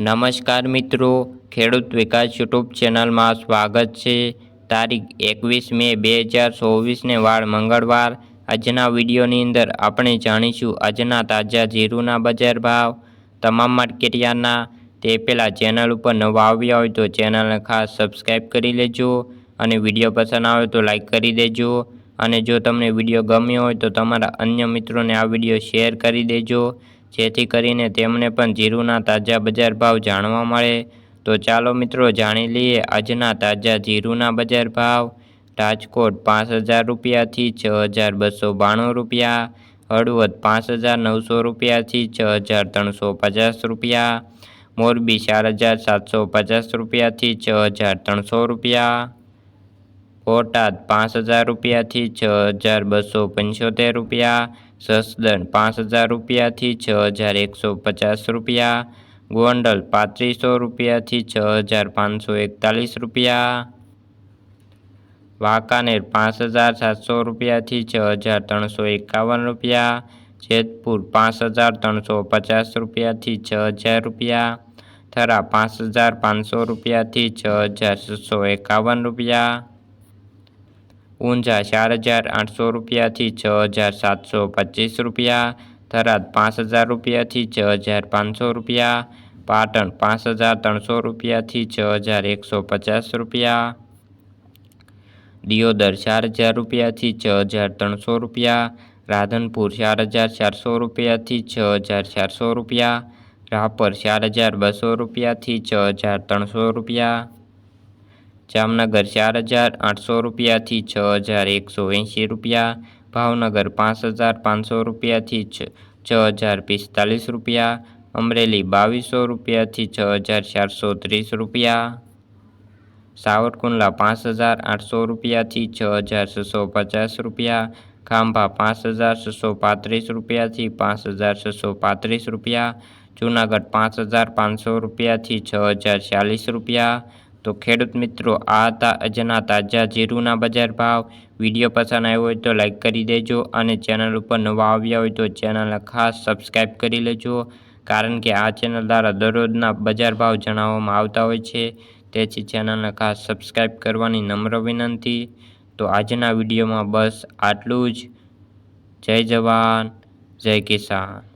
નમસ્કાર મિત્રો, ખેડૂત વિકાસ યુટ્યુબ ચેનલમાં સ્વાગત છે. તારીખ એકવીસ મે બે હજાર ચોવીસને વાળ મંગળવાર. આજના વિડીયોની અંદર આપણે જાણીશું આજના તાજા જીરુના બજાર ભાવ. તમામ માર્કેટયાર્ડના તે પહેલાં ચેનલ ઉપર નવા આવ્યા હોય તો ચેનલને ખાસ સબસ્ક્રાઈબ કરી લેજો અને વીડિયો પસંદ આવે તો લાઈક કરી દેજો. અને જો તમને વીડિયો ગમ્યો હોય તો તમારા અન્ય મિત્રોને આ વીડિયો શેર કરી દેજો. જેથી કરીને તેમને પણ જીરુના તાજા બજાર ભાવ જાણવા મળે. તો ચાલો મિત્રો જાણી લઈએ આજના તાજા જીરુના બજાર ભાવ. રાજકોટ પાંચ હજાર રૂપિયાથી છ હજાર બસો બાણું રૂપિયા. હળવદ પાંચ હજાર નવસો રૂપિયાથી છ હજાર ત્રણસો પચાસ રૂપિયા. મોરબી ચાર હજાર સાતસો પચાસ રૂપિયાથી છ હજાર ત્રણસો રૂપિયા. બોટાદ પાંચ હજાર રૂપિયાથી છ હજાર બસો પંચોતેર રૂપિયા સસદણ પાંચ હજાર રૂપિયાથી છ હજાર એકસો પચાસ રૂપિયા, ગોંડલ પાંત્રીસો રૂપિયાથી છ હજાર પાંચસો એકતાલીસ રૂપિયા, વાંકાનેર પાંચ હજાર સાતસો રૂપિયાથી છ હજાર ત્રણસો એકાવન રૂપિયા, જેતપુર પાંચ હજાર ત્રણસો પચાસ રૂપિયાથી છ હજાર રૂપિયા, થરા પાંચ હજાર પાંચસો રૂપિયાથી છ હજાર છસો એકાવન રૂપિયા ઊંઝા ચાર હજાર આઠસો રૂપિયાથી છ હજાર સાતસો પચીસ રૂપિયા થરાદ પાંચ હજાર રૂપિયાથી છ હજાર પાંચસો રૂપિયા પાટણ પાંચ હજાર ત્રણસો રૂપિયાથી છ હજાર એકસો પચાસ રૂપિયા દિયોદર ચાર હજાર રૂપિયાથી છ હજાર ત્રણસો રૂપિયા રાધનપુર ચાર હજાર ચારસો રૂપિયાથી છ હજાર ચારસો રૂપિયા રાપર ચાર હજાર બસો રૂપિયાથી છ હજાર ત્રણસો રૂપિયા જામનગર ચાર હજાર આઠસો રૂપિયાથી છ હજાર એકસો એંશી રૂપિયા, ભાવનગર પાંચ હજાર પાંચસો રૂપિયાથી છ હજાર પિસ્તાલીસ રૂપિયા, અમરેલી બાવીસો રૂપિયાથી છ હજાર ચારસો ત્રીસ રૂપિયા. સાવરકુંડલા પાંચ હજાર આઠસો રૂપિયાથી છ હજાર છસો પચાસ રૂપિયા, ખાંભા પાંચ હજાર છસો પાંત્રીસ રૂપિયાથી પાંચ હજાર છસો પાંત્રીસ રૂપિયા, જૂનાગઢ પાંચ હજાર પાંચસો રૂપિયાથી છ હજાર ચાલીસ રૂપિયા તો ખેડૂત મિત્રો, આ હતા આજના તાજા જીરુના બજાર ભાવ. વીડિયો પસંદ આવ્યો હોય તો લાઇક કરી દેજો અને ચેનલ ઉપર નવા આવ્યા હોય તો ચેનલને ખાસ સબસ્ક્રાઈબ કરી લેજો. કારણ કે આ ચેનલ દ્વારા દરરોજના બજાર ભાવ જણાવવામાં આવતા હોય છે. તેથી ચેનલને ખાસ સબસ્ક્રાઈબ કરવાની નમ્ર વિનંતી. તો આજના વિડીયોમાં બસ આટલું જ. જય જવાન, જય કિસાન.